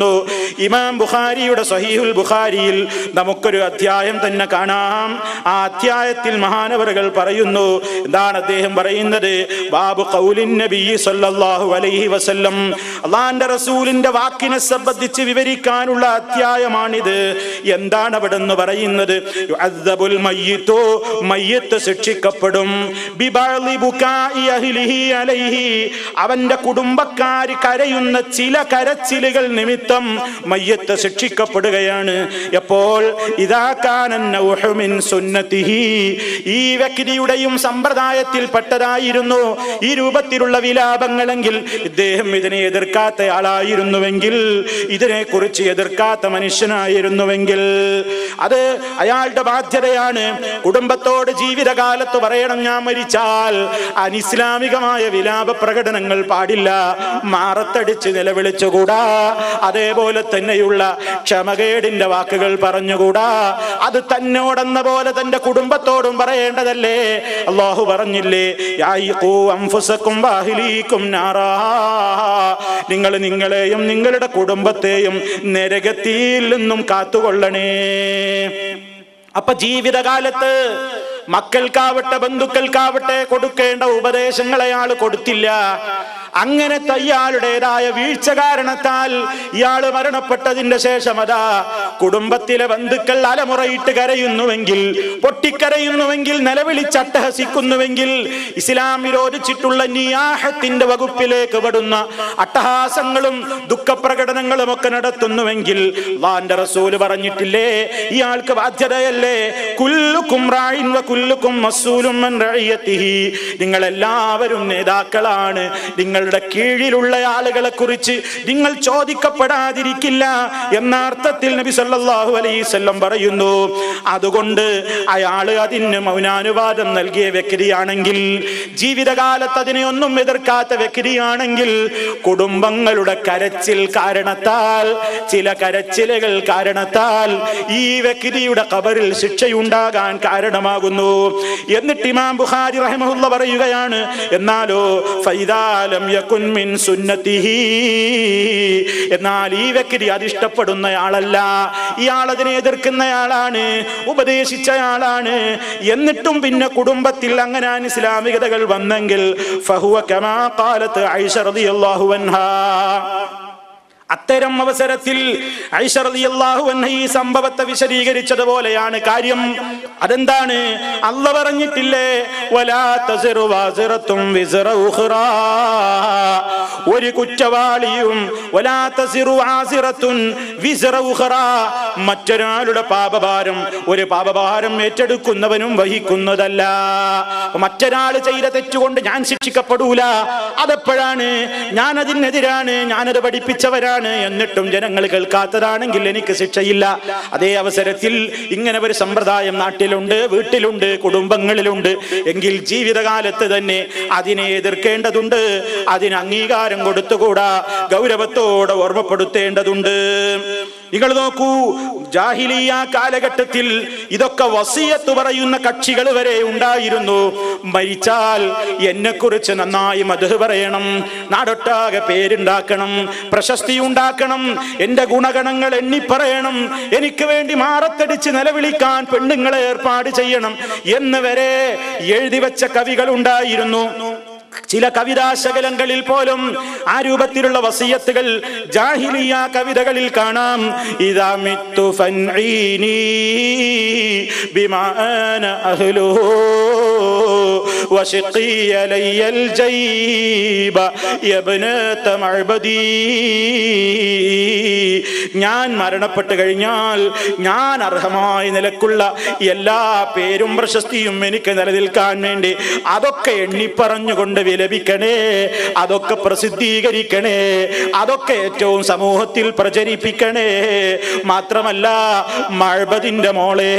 കൊടുക്കുന്നു ഇമാം ബുഖാരിയുടെ സഹീഹുൽ ബുഖാരിയിൽ നമുക്കൊരു അധ്യായം തന്നെ കാണാം. ആ അധ്യായത്തിൽ മഹാനവറുകൾ പറയുന്നു എന്താണ് അദ്ദേഹം പറയുന്നത്? ബാബു കൗലിൻ നബി സല്ലല്ലാഹു അലൈഹി വസല്ലം അള്ളാന്റെ റസൂലിന്റെ വാക്കിനെ സംബന്ധിച്ച് വിവരിക്കാനുള്ള അധ്യായമാണിത്. എന്താണ് അവിടെ നിന്ന് പറയുന്നത് ശിക്ഷിക്കപ്പെടും. അവന്റെ കുടുംബക്കാർ കരയുന്ന ചില കരച്ചിലുകൾ നിമിത്തം മയ്യത്ത് ശിക്ഷിക്കപ്പെടുകയാണ്. എപ്പോൾ? ഇതാ കാനൻ നൗഹു മിൻ സുന്നത്തിഹി. ഈ വ്യക്തിയുടെയും സമ്പ്രദായത്തിൽപ്പെട്ടതായിരുന്നു ഈ രൂപത്തിലുള്ള വിലാപങ്ങളെങ്കിൽ ഇദ്ദേഹം ഇതിനെ എതിർക്കാത്ത ആളായിരുന്നുവെങ്കിൽ ഇതിനെക്കുറിച്ച് എതിർക്കാത്ത മനുഷ്യനായിരുന്നുവെങ്കിൽ. അത് അയാളുടെ ബാധ്യതയാണ്. കുടുംബത്തോട് ജീവിതകാലത്ത് പറയണം ഞാൻ മരിച്ചാൽ അനിസ്ലാമികമായ വിലാപ പ്രകടനങ്ങൾ പാടില്ല. മാറത്തടിച്ച് നിലവിളിച്ചുകൂടാ. അതേപോലെ തന്നെയുള്ള ക്ഷമകേടിന്റെ വാക്കുകൾ പറഞ്ഞുകൂടാ? അത് തന്നോടെന്ന പോലെ തന്റെ കുടുംബത്തോടും പറയേണ്ടതല്ലേ? അള്ളാഹു പറഞ്ഞില്ലേ നിങ്ങൾ നിങ്ങളെയും നിങ്ങളുടെ കുടുംബത്തെയും നരകത്തിയിൽ നിന്നും കാത്തുകൊള്ളണേ. അപ്പൊ ജീവിതകാലത്ത് മക്കൾക്കാവട്ടെ ബന്ധുക്കൾക്കാവട്ടെ കൊടുക്കേണ്ട ഉപദേശങ്ങളെ ആൾ കൊടുത്തില്ല. അങ്ങനത്തെ ഇയാളുടേതായ വീഴ്ച കാരണത്താൽ ഇയാൾ മരണപ്പെട്ടതിന്റെ ശേഷം അതാ കുടുംബത്തിലെ ബന്ധുക്കൾ അലമുറയിട്ട് കരയുന്നുവെങ്കിൽ പൊട്ടിക്കരയുന്നുവെങ്കിൽ നിലവിളിച്ചട്ടഹസിക്കുന്നുവെങ്കിൽ ഇസ്ലാം വിരോധിച്ചിട്ടുള്ള നിയാഹത്തിന്റെ വകുപ്പിലേക്ക് പെടുന്ന അട്ടഹാസങ്ങളും ദുഃഖപ്രകടനങ്ങളും ഒക്കെ നടത്തുന്നുവെങ്കിൽ വാന്റെ റസൂൽ പറഞ്ഞിട്ടില്ലേ ഇയാൾക്ക് ബാധ്യതയല്ലേ? കുല്ലുക്കും റായിൻ കുല്ലുക്കും നിങ്ങൾ എല്ലാവരും നേതാക്കളാണ്. നിങ്ങളുടെ കീഴിലുള്ള ആളുകളെ കുറിച്ച് നിങ്ങൾ ചോദിക്കപ്പെടാതിരിക്കില്ല എന്ന അർത്ഥത്തിൽ നബി സല്ലാഹു അലൈഹി വസല്ലം പറയുന്നു. അതുകൊണ്ട് അയാൾ അതിന് മൗനാനുവാദം നൽകിയ വ്യക്തിയാണെങ്കിൽ ജീവിതകാലത്ത് അതിനെ ഒന്നും എതിർക്കാത്ത വ്യക്തിയാണെങ്കിൽ കുടുംബങ്ങളുടെ കരച്ചിൽ കാരണത്താൽ ചില കരച്ചിലുകൾ കാരണത്താൽ ഈ വ്യക്തിയുടെ കബറിൽ ശിക്ഷയുണ്ടാകാൻ കാരണമാകുന്നു. എന്നിട്ട് ഇമാം ബുഖാരി റഹ്മുള്ള പറയുകയാണ് എന്നാലോ ഫൈദാലം മിൻ സുന്നത്തിഹി എന്നാൽ ഈ വ്യക്തി അത് ഇഷ്ടപ്പെടുന്നയാളല്ല. ഇയാൾ അതിനെ എതിർക്കുന്നയാളാണ് ഉപദേശിച്ചയാളാണ്. എന്നിട്ടും പിന്നെ കുടുംബത്തിൽ അങ്ങനെ ഇസ്ലാമികതകൾ വന്നെങ്കിൽ ഫഹുവ കമാ കാലത്ത് ഐഷ റളിയല്ലാഹു അൻഹാ. അത്തരം അവസരത്തിൽ ഈ സംഭവത്തെ വിശദീകരിച്ചതുപോലെയാണ് കാര്യം. അതെന്താണ്? അല്ല പറഞ്ഞിട്ടില്ലേ ഒരു കുറ്റവാളിയും മറ്റൊരാളുടെ പാപഭാരം ഒരു പാപഭാരം ഏറ്റെടുക്കുന്നവനും വഹിക്കുന്നതല്ല. മറ്റൊരാൾ ചെയ്ത തെറ്റുകൊണ്ട് ഞാൻ ശിക്ഷിക്കപ്പെടൂല. അതെപ്പോഴാണ്? ഞാനതിനെതിരാണ്. ഞാനത് പഠിപ്പിച്ചവരാണ്. എന്നിട്ടും ജനങ്ങൾ കേൾക്കാത്തതാണെങ്കിൽ എനിക്ക് ശിക്ഷയില്ല. അതേ അവസരത്തിൽ ഇങ്ങനെ ഒരു സമ്പ്രദായം നാട്ടിലുണ്ട് വീട്ടിലുണ്ട് കുടുംബങ്ങളിലുണ്ട്. എങ്കിൽ ജീവിതകാലത്ത് തന്നെ അതിനെ എതിർക്കേണ്ടതുണ്ട്. അതിന് അംഗീകാരം കൊടുത്തുകൂടാ. ഗൗരവത്തോടെ ഓർമ്മപ്പെടുത്തേണ്ടതുണ്ട്. നിങ്ങൾ നോക്കൂ ജാഹിലിയ കാലഘട്ടത്തിൽ ഇതൊക്കെ വസീയത്ത് പറയുന്ന കക്ഷികൾ വരെ ഉണ്ടായിരുന്നു. മരിച്ചാൽ എന്നെ കുറിച്ച് നന്നായി മധു പറയണം നാടൊട്ടാകെ പേരുണ്ടാക്കണം പ്രശസ്തി ഉണ്ടാക്കണം എന്റെ ഗുണഗണങ്ങൾ എണ്ണി പറയണം എനിക്ക് വേണ്ടി മാറത്തടിച്ച് നിലവിളിക്കാൻ പെണ്ണുങ്ങളെ ഏർപ്പാട് ചെയ്യണം എന്ന് വരെ എഴുതി വെച്ച കവികൾ ഉണ്ടായിരുന്നു. ചില കവിതാശകലങ്ങളിൽ പോലും ആ രൂപത്തിലുള്ള വസീയത്തുകൾ ജാഹിലിയ കവിതകളിൽ കാണാം. ഇതാ മിത്തു ഫൻഈനി ബിമാ അന അഹ്ലുഹു لي الجيب يا بنات معبدي ഞാൻ മരണപ്പെട്ട് കഴിഞ്ഞാൽ ഞാൻ അർഹമായ നിലക്കുള്ള എല്ലാ പേരും പ്രശസ്തിയും എനിക്ക് നിലനിൽക്കാൻ വേണ്ടി അതൊക്കെ എണ്ണിപ്പറഞ്ഞുകൊണ്ട് വിലപിക്കണേ അതൊക്കെ പ്രസിദ്ധീകരിക്കണേ അതൊക്കെ ഏറ്റവും സമൂഹത്തിൽ പ്രചരിപ്പിക്കണേ. മാത്രമല്ല മഴബതിന്റെ മോളെ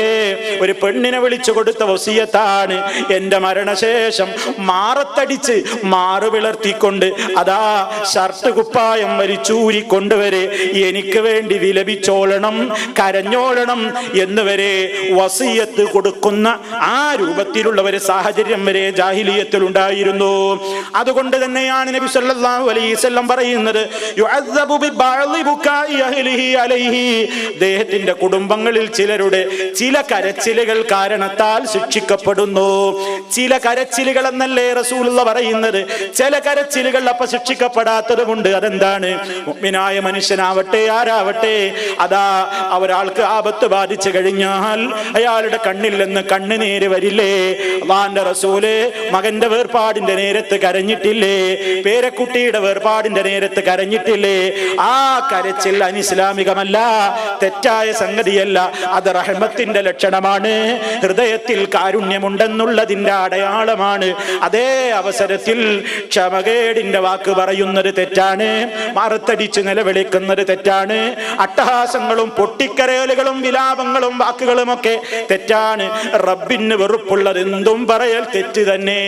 ഒരു പെണ്ണിനെ വിളിച്ചു കൊടുത്ത വസിയത്താണ് എന്റെ മരണശേഷം മാറത്തടിച്ച് മാറു വിളർത്തിക്കൊണ്ട് അതാ ഷർട്ട് കുപ്പായം വലിച്ചൂരി കൊണ്ടുവരെ എനിക്ക് വേണ്ടി വിലപിച്ചോളണം കരഞ്ഞോളണം എന്ന് വരെ വസീയത്ത് കൊടുക്കുന്ന ആ രൂപത്തിലുള്ള ഒരു സാഹചര്യം വരെ ജാഹിലിയത്തിൽ ഉണ്ടായിരുന്നു. അതുകൊണ്ട് തന്നെയാണ് നബി സല്ലല്ലാഹു അലൈഹി പറയുന്നത് അലൈഹി. ദേഹത്തിന്റെ കുടുംബങ്ങളിൽ ചിലരുടെ ചില കരച്ചിലുകൾ കാരണത്താൽ ശിക്ഷിക്കപ്പെടുന്നു. ചില കരച്ചിലുകൾ എന്നല്ലേ റസൂലുള്ള പറയുന്നത്? ചില കരച്ചിലുകൾ അപ്പൊ ശിക്ഷിക്കപ്പെടാത്തതുമുണ്ട് അതെന്താണ്? മുഅ്മിനായ മനുഷ്യനാവട്ടെ ആരാവട്ടെ അതാ ഒരാൾക്ക് ആപത്ത് ബാധിച്ചു കഴിഞ്ഞാൽ അയാളുടെ കണ്ണിൽ നിന്ന് കണ്ണുനീര് വരില്ലേ? അള്ളാന്റെ റസൂൽ മകന്റെ വേർപാടിന്റെ നേരത്ത് കരഞ്ഞിട്ടില്ലേ? പേരക്കുട്ടിയുടെ വേർപാടിന്റെ നേരത്ത് കരഞ്ഞിട്ടില്ലേ? ആ കരച്ചിൽ അനിസ്ലാമികമല്ല തെറ്റായ സംഗതിയല്ല. അത് റഹ്മത്തിന്റെ ലക്ഷണമാണ്. ഹൃദയത്തിൽ കാരുണ്യമുണ്ടെന്നുള്ളതിന്റെ അടയാളമാണ്. അതേ അവസരത്തിൽ ക്ഷമകേടിന്റെ വാക്ക് പറയുന്നത് തെറ്റാണ്. മറുത്തടിച്ച് നിലവിളിക്കുന്നത് തെറ്റാണ്. അട്ടഹാസങ്ങളും പൊട്ടിക്കരയലുകളും വിലാപങ്ങളും വാക്കുകളും ഒക്കെ തെറ്റാണ്. റബ്ബിന് വെറുപ്പുള്ളത് എന്തും പറയൽ തെറ്റ് തന്നെ.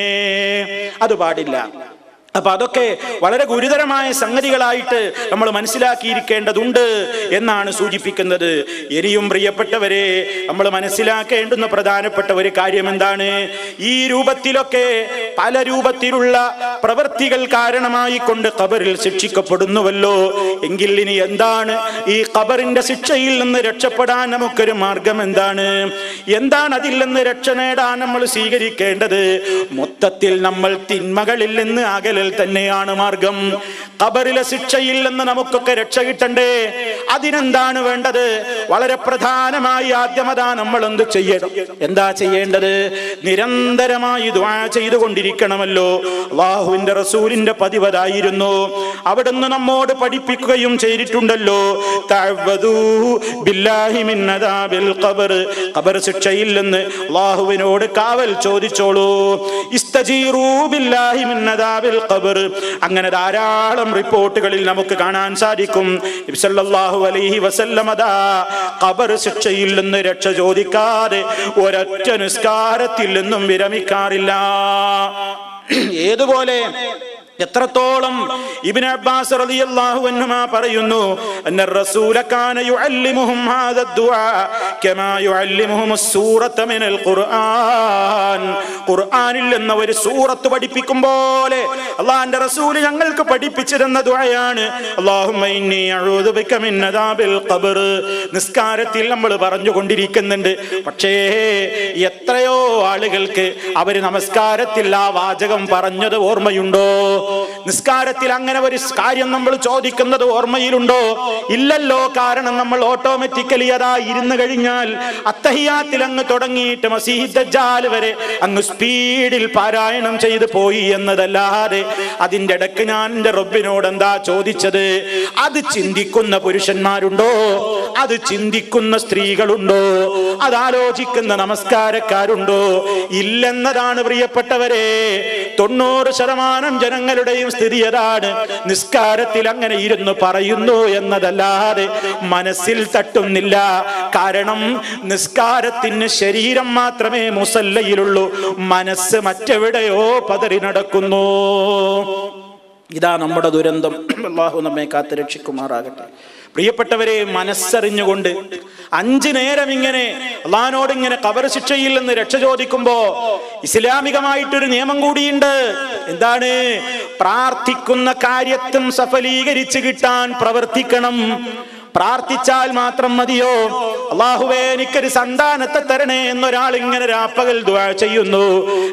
അത് പാടില്ല. അപ്പൊ അതൊക്കെ വളരെ ഗുരുതരമായ സംഗതികളായിട്ട് നമ്മൾ മനസ്സിലാക്കിയിരിക്കേണ്ടതുണ്ട് എന്നാണ് സൂചിപ്പിക്കുന്നത്. ഇനിയും പ്രിയപ്പെട്ടവരെ നമ്മൾ മനസ്സിലാക്കേണ്ടുന്ന പ്രധാനപ്പെട്ട ഒരു കാര്യം എന്താണ്? ഈ രൂപത്തിലൊക്കെ പല രൂപത്തിലുള്ള പ്രവൃത്തികൾ കാരണമായി കൊണ്ട് കബറിൽ ശിക്ഷിക്കപ്പെടുന്നുവല്ലോ. എങ്കിൽ ഇനി എന്താണ്? ഈ ഖബറിന്റെ ശിക്ഷയിൽ നിന്ന് രക്ഷപ്പെടാൻ നമുക്കൊരു മാർഗം എന്താണ്? എന്താണ് അതിൽ നിന്ന് രക്ഷ നേടാൻ നമ്മൾ സ്വീകരിക്കേണ്ടത്? മൊത്തത്തിൽ നമ്മൾ തിന്മകളിൽ നിന്ന് തന്നെയാണ് മാർഗം. കബറിലെ ശിക്ഷയിൽ നിന്ന് നമുക്കൊക്കെ രക്ഷ കിട്ടണ്ടേ അതിനെന്താണ് വേണ്ടത്? വളരെ പ്രധാനമായി ആദ്യമതാ നമ്മൾ എന്ത് ചെയ്യണം? എന്താ ചെയ്യേണ്ടത്? നിരന്തരമായി ചെയ്തുകൊണ്ടിരിക്കണമല്ലോ. അള്ളാഹുവിന്റെ റസൂലിന്റെ പതിവതായിരുന്നു. അവിടുന്ന് നമ്മോട് പഠിപ്പിക്കുകയും ചെയ്തിട്ടുണ്ടല്ലോ. ഖബർ. ശിക്ഷയിൽ നിന്ന് അള്ളാഹുവിനോട് കാവൽ ചോദിച്ചോളൂ. ഖബർ. അങ്ങനെ ധാരാളം റിപ്പോർട്ടുകളിൽ നമുക്ക് കാണാൻ സാധിക്കും. നബി സല്ലല്ലാഹു അലൈഹി വസല്ലമ അതാ ഖബർ ശിക്ഷയിൽ നിന്ന് രക്ഷ ചോദിക്കാതെ ഒരൊറ്റ നിസ്കാരത്തിൽ നിന്നും വിരമിക്കാറില്ല. ഏതുപോലെ എത്രത്തോളം ഇബ്നു അബ്ബാസ് റളിയല്ലാഹു അൻഹുമാ പറയുന്നു അന്ന റസൂല കാന യുഅല്ലിമുഹും ഹാദ ദുആ കമാ യുഅല്ലിമുഹും സൂറത മിനൽ ഖുർആൻ. ഖുർആനിൽ എന്ന ഒരു സൂറത്ത് പഠിപ്പിക്കും പോലെ അള്ളാഹിന്റെ റസൂൽ ഞങ്ങൾക്ക് പഠിപ്പിച്ചിരുന്ന ദുആയാണ് അല്ലാഹുമ്മ ഇന്നി അഊദു ബിക മിൻ അദാബിൽ ഖബർ. നിസ്കാരത്തിൽ നമ്മൾ പറഞ്ഞു കൊണ്ടിരിക്കുന്നുണ്ട് പക്ഷേ എത്രയോ ആളുകൾക്ക് അവർ നമസ്കാരത്തിൽ ആ വാചകം പറഞ്ഞത് ഓർമ്മയുണ്ടോ? നിസ്കാരത്തിൽ അങ്ങനെ ഒരു കാര്യം നമ്മൾ ചോദിക്കുന്നത് ഓർമ്മയിലുണ്ടോ? ഇല്ലല്ലോ കാരണം നമ്മൾ ഓട്ടോമാറ്റിക്കലി അതാ ഇരുന്ന് കഴിഞ്ഞാൽ അത്തഹിയാത്തിൽ അങ്ങ് തുടങ്ങിയിട്ട് മസീദ് വരെ അങ്ങ് സ്പീഡിൽ പാരായണം ചെയ്ത് പോയി എന്നതല്ലാതെ അതിന്റെ ഇടയ്ക്ക് ഞാൻ എന്റെ റബ്ബിനോട് എന്താ ചോദിച്ചത്? അത് ചിന്തിക്കുന്ന പുരുഷന്മാരുണ്ടോ? അത് ചിന്തിക്കുന്ന സ്ത്രീകളുണ്ടോ? അത് ആലോചിക്കുന്ന നമസ്കാരക്കാരുണ്ടോ? ഇല്ലെന്നതാണ് പ്രിയപ്പെട്ടവരെ തൊണ്ണൂറ് ശതമാനം ജനങ്ങളുടെയും സ്ഥിതി അതാണ് നിസ്കാരത്തിൽ അങ്ങനെ ഇരുന്ന് പറയുന്നു എന്നതല്ലാതെ മനസ്സിൽ തട്ടുന്നില്ല. കാരണം നിസ്കാരത്തിന് ശരീരം മാത്രമേ മുസല്ലയിലുള്ളൂ. മനസ്സ് മറ്റെവിടെയോ പതറി നടക്കുന്നു. ഇതാ നമ്മുടെ ദുരന്തം. അള്ളാഹു നമ്മെ കാത്ത് രക്ഷിക്കുമാറാകട്ടെ പ്രിയപ്പെട്ടവരെ മനസ്സറിഞ്ഞുകൊണ്ട് അഞ്ചു നേരം ഇങ്ങനെ അള്ളഹാനോട് ഇങ്ങനെ കബർ ശിക്ഷയിൽ നിന്ന് രക്ഷ ചോദിക്കുമ്പോ ഇസ്ലാമികമായിട്ടൊരു നിയമം കൂടിയുണ്ട്. എന്താണ്? പ്രാർത്ഥിക്കുന്ന കാര്യത്തും സഫലീകരിച്ചു കിട്ടാൻ പ്രവർത്തിക്കണം. പ്രാർത്ഥിച്ചാൽ മാത്രം മതിയോ? അള്ളാഹുവേ എനിക്കൊരു സന്താനത്തെ തരണേ എന്നൊരാൾ ഇങ്ങനെ രാപ്പകൽ ചെയ്യുന്നു.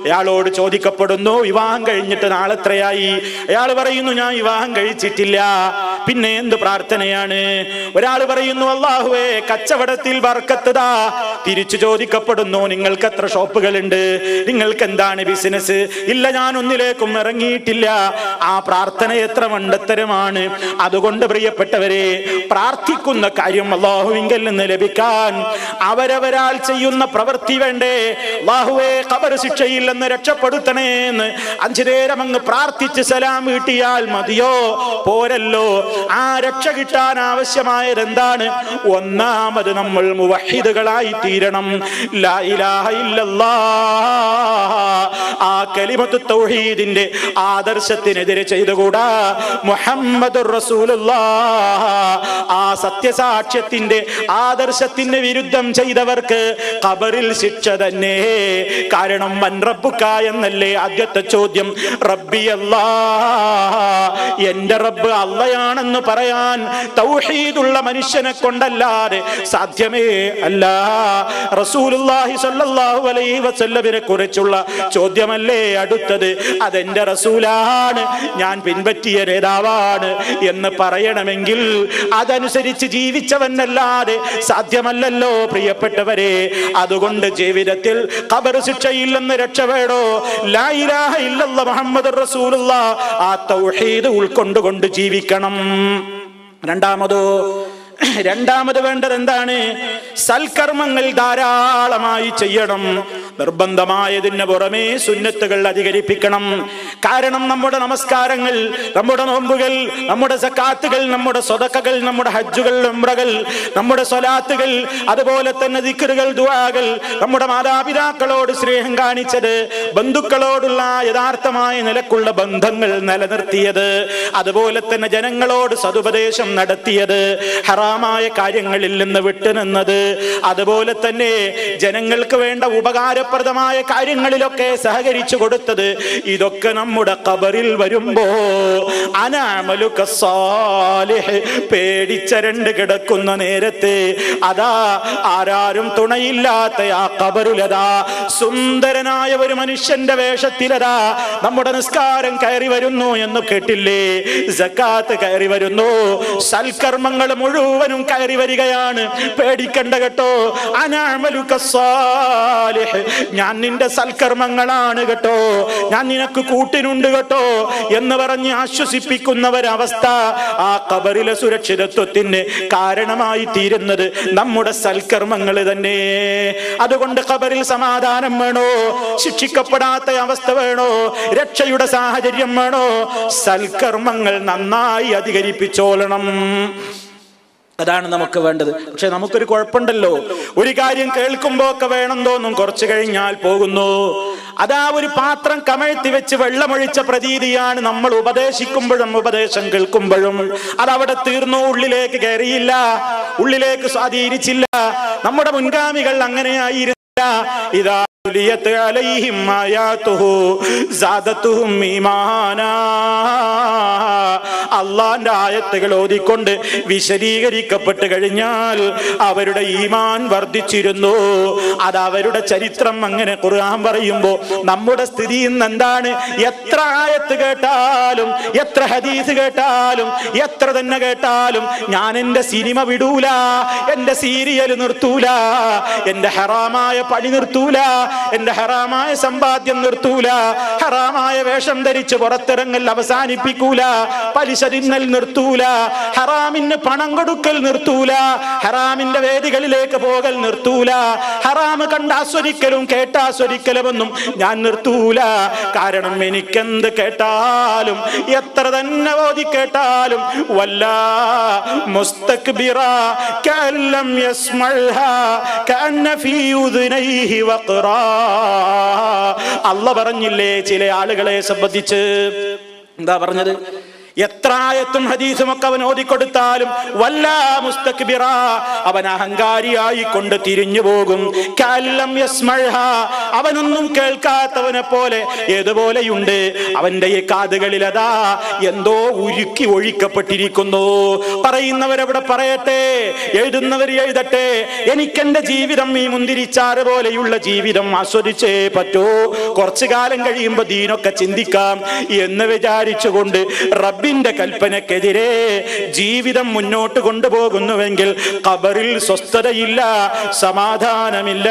അയാളോട് ചോദിക്കപ്പെടുന്നു വിവാഹം കഴിഞ്ഞിട്ട് നാളെത്രയായി? അയാൾ പറയുന്നു ഞാൻ വിവാഹം കഴിച്ചിട്ടില്ല. പിന്നെ എന്ത് പ്രാർത്ഥനയാണ്? ഒരാൾ പറയുന്നു അള്ളാഹുവേ കച്ചവടത്തിൽ വർക്കത്തതാ തിരിച്ചു ചോദിക്കപ്പെടുന്നു നിങ്ങൾക്ക് എത്ര ഷോപ്പുകൾ ഉണ്ട് നിങ്ങൾക്ക് എന്താണ് ബിസിനസ്? ഇല്ല ഞാൻ ഒന്നിലേക്കും ഇറങ്ങിയിട്ടില്ല. ആ പ്രാർത്ഥന എത്ര മണ്ടത്തരമാണ്. അതുകൊണ്ട് പ്രിയപ്പെട്ടവരെ പ്രാർത്ഥിക്കുന്ന കാര്യം അള്ളാഹുവിങ്കൽ നിന്ന് ലഭിക്കാൻ. അവരവരാൽ ചെയ്യുന്ന പ്രവൃത്തി വേണ്ടേ? അള്ളാഹുവെ ഖബർ ശിക്ഷയിൽ നിന്ന് രക്ഷപ്പെടുത്തണേ എന്ന് അഞ്ചു നേരം അങ്ങ് പ്രാർത്ഥിച്ച് സലാം വീട്ടിയാൽ മതിയോ? പോരല്ലോ. ആ രക്ഷ കിട്ടാൻ ആവശ്യമായത് എന്താണ്? ഒന്നാമത് നമ്മൾ മുവഹിദുകളായി തീരണം. ആ കലിമത്ത് തൗഹീദിന്റെ ആദർശത്തിനെതിരെ ചെയ്തുകൂടാ. മുഹമ്മദ് ആ സത്യസാക്ഷ്യത്തിന്റെ ആദർശത്തിന് വിരുദ്ധം ചെയ്തവർക്ക് കബറിൽ ശിക്ഷ തന്നെ. കാരണം മൻറബുക്ക എന്നല്ലേ ആദ്യത്തെ ചോദ്യം. റബ്ബി അല്ലാ എന്റെ റബ്ബ് അള്ളയാണെന്ന് പറയാൻ തൗഹീദുള്ള മനുഷ്യനെ കൊണ്ടല്ലാതെ സാധ്യമേ അല്ല. റസൂലുള്ളാഹി സ്വല്ലല്ലാഹു അലൈഹി വസല്ലമിനെ കുറിച്ചുള്ള ചോദ്യമല്ലേ അടുത്തത്. അതെന്റെ റസൂലാണ് ഞാൻ പിൻപറ്റിയ നേതാവാണ് എന്ന് പറയണമെങ്കിൽ അതനുസരിച്ച് ജീവിച്ചവനല്ലാതെ സാധ്യമല്ലല്ലോ പ്രിയപ്പെട്ടവരെ. അതുകൊണ്ട് ജീവിതത്തിൽ ഖബർ ശിക്ഷയില്ലെന്ന് രക്ഷപ്പെടോ ലാ ഇലാഹ ഇല്ലല്ലാഹ് മുഹമ്മദ് റസൂലുള്ള. ആ തൗഹീദ് ഉൾക്കൊണ്ടുകൊണ്ട് ജീവിക്കണം. രണ്ടാമതോ രണ്ടാമത് വേണ്ടത് എന്താണ്? സൽക്കർമ്മങ്ങൾ ധാരാളമായി ചെയ്യണം. നിർബന്ധമായതിന് പുറമേ സുന്നത്തുകൾ അധികരിപ്പിക്കണം. കാരണം നമ്മുടെ നമസ്കാരങ്ങൾ നമ്മുടെ നോമ്പുകൾ നമ്മുടെ സക്കാത്തുകൾ നമ്മുടെ സ്വതക്കകൾ നമ്മുടെ ഹജ്ജുകൾ ഉംറകൾ നമ്മുടെ സ്വലാത്തുകൾ അതുപോലെ തന്നെ ദിക്കറുകൾ ദുവാകൾ നമ്മുടെ മാതാപിതാക്കളോട് സ്നേഹം കാണിച്ചത് ബന്ധുക്കളോടുള്ള യഥാർത്ഥമായ നിലക്കുള്ള ബന്ധങ്ങൾ നിലനിർത്തിയത് അതുപോലെ തന്നെ ജനങ്ങളോട് സതുപദേശം നടത്തിയത് ഹറാമായ കാര്യങ്ങളിൽ നിന്ന് വിട്ടുനിന്നത് അതുപോലെ തന്നെ ജനങ്ങൾക്ക് വേണ്ട ഉപകാരപ്രദമായ കാര്യങ്ങളിലൊക്കെ സഹകരിച്ചു കൊടുത്തത് ഇതൊക്കെ നമ്മുടെ കബറിൽ വരുമ്പോ അനാമലുക പേടിച്ചരണ്ട് കിടക്കുന്ന നേരത്തെ അതാ ആരാരും തുണയില്ലാത്ത ആ കബറിലതാ സുന്ദരനായ ഒരു മനുഷ്യന്റെ വേഷത്തിലതാ നമ്മുടെ നിസ്കാരം കയറി വരുന്നു എന്ന് കേട്ടില്ലേ? ജക്കാത്ത് കയറി വരുന്നു. സൽക്കർമ്മങ്ങൾ മുഴുവനും കയറി വരികയാണ്. പേടിക്കണ്ട കേട്ടോ. അനാമലുക ഞാൻ നിന്റെ സൽക്കർമ്മങ്ങളാണ് കേട്ടോ. ഞാൻ നിനക്ക് കൂട്ടിനുണ്ട് കേട്ടോ എന്ന് പറഞ്ഞ് ആശ്വസിപ്പിക്കുന്ന ഒരവസ്ഥ ആ കബറിലെ സുരക്ഷിതത്വത്തിന് കാരണമായി തീരുന്നത് നമ്മുടെ സൽക്കർമ്മങ്ങൾ തന്നെ. അതുകൊണ്ട് കബറിൽ സമാധാനം വേണോ? ശിക്ഷിക്കപ്പെടാത്ത അവസ്ഥ വേണോ? രക്ഷയുടെ സാഹചര്യം വേണോ? സൽക്കർമ്മങ്ങൾ നന്നായി അധികരിപ്പിച്ചോളണം. അതാണ് നമുക്ക് വേണ്ടത്. പക്ഷെ നമുക്കൊരു കുഴപ്പമുണ്ടല്ലോ. ഒരു കാര്യം കേൾക്കുമ്പോ ഒക്കെ വേണം തോന്നും. കുറച്ചു കഴിഞ്ഞാൽ പോകുന്നു. അതാ ഒരു പാത്രം കമഴ്ത്തി വെച്ച് വെള്ളമൊഴിച്ച പ്രതീതിയാണ് നമ്മൾ ഉപദേശിക്കുമ്പോഴും ഉപദേശം കേൾക്കുമ്പോഴും. അതവിടെ തീർന്നു. ഉള്ളിലേക്ക് കയറിയില്ല. ഉള്ളിലേക്ക് സ്വാധീനിച്ചില്ല. നമ്മുടെ മുൻഗാമികൾ അങ്ങനെയായിരുന്നില്ല. ഇതാ തുലിയത്ത് അലൈഹിം ആയാതുഹു സാദത്തുഹും ഈമാനാ. അള്ളാന്റെ ആയത്തുകൾ ഓതിക്കൊണ്ട് വിശദീകരിക്കപ്പെട്ട് കഴിഞ്ഞാൽ അവരുടെ ഈമാൻ വർദ്ധിച്ചിരുന്നു. അത് അവരുടെ ചരിത്രം അങ്ങനെ ഖുർആൻ പറയുമ്പോ നമ്മുടെ സ്ഥിതി ഇന്ന് എന്താണ്? എത്ര ആയത്ത് കേട്ടാലും എത്ര ഹദീസ് കേട്ടാലും എത്ര തന്നെ കേട്ടാലും ഞാൻ എന്റെ സിനിമ വിടൂല എന്റെ സീരിയൽ നിർത്തൂല എന്റെ ഹറാമായ പണി നിർത്തൂല എന്റെ ഹറാമായ സമ്പാദ്യം നിർത്തൂല. ഹറാമായ വേഷം ധരിച്ച് പുറത്തിറങ്ങൽ അവസാനിപ്പിക്കൂല. പലിശ തിന്നൽ നിർത്തൂല. ഹറാമിന് പണം കൊടുക്കൽ നിർത്തൂല. ഹറാമിന്റെ വേദികളിലേക്ക് പോകൽ നിർത്തൂല. ഹറാമ് കണ്ടാസ്വദിക്കലും കേട്ടാസ്വദിക്കലുമൊന്നും ഞാൻ നിർത്തൂല. കാരണം എനിക്കെന്ത് കേട്ടാലും എത്ര തന്നെ ഓതി കേട്ടാലും വല്ല മുസ്തക്ബിറ കല്ലം യസ്മൽഹ കഅന്ന ഫീ ഉദ്നൈഹി വഖറാ. അല്ല പറഞ്ഞില്ലേ ചില ആളുകളെ സംബന്ധിച്ച്? എന്താ പറഞ്ഞത്? എത്ര ആയത്തും ഹദീസും ഒക്കെ അവൻ ഓതിക്കൊടുത്താലും വല്ല മുസ്തക്ബിറ അവൻ അഹങ്കാരിയായി കൊണ്ട് തിരിഞ്ഞു പോകും. കല്ലം അവനൊന്നും കേൾക്കാത്തവനെ പോലെ ഏതുപോലെയുണ്ട്? അവന്റെ ഈ കാതുകളിൽ അതാ എന്തോ ഉരുക്കി ഒഴിക്കപ്പെട്ടിരിക്കുന്നു. പറയുന്നവരവിടെ പറയട്ടെ എഴുതുന്നവർ എഴുതട്ടെ എനിക്കെന്റെ ജീവിതം ഈ മുന്തിരിച്ചാറ് പോലെയുള്ള ജീവിതം ആസ്വദിച്ചേ പറ്റൂ. കുറച്ചു കാലം കഴിയുമ്പോ ദീനൊക്കെ ചിന്തിക്കാം എന്ന് വിചാരിച്ചുകൊണ്ട് റബ്ബിന്റെ കൽപ്പനക്കെതിരെ ജീവിതം മുന്നോട്ട് കൊണ്ടുപോകുന്നുവെങ്കിൽ ഖബറിൽ സ്വസ്ഥതയില്ല സമാധാനമില്ല.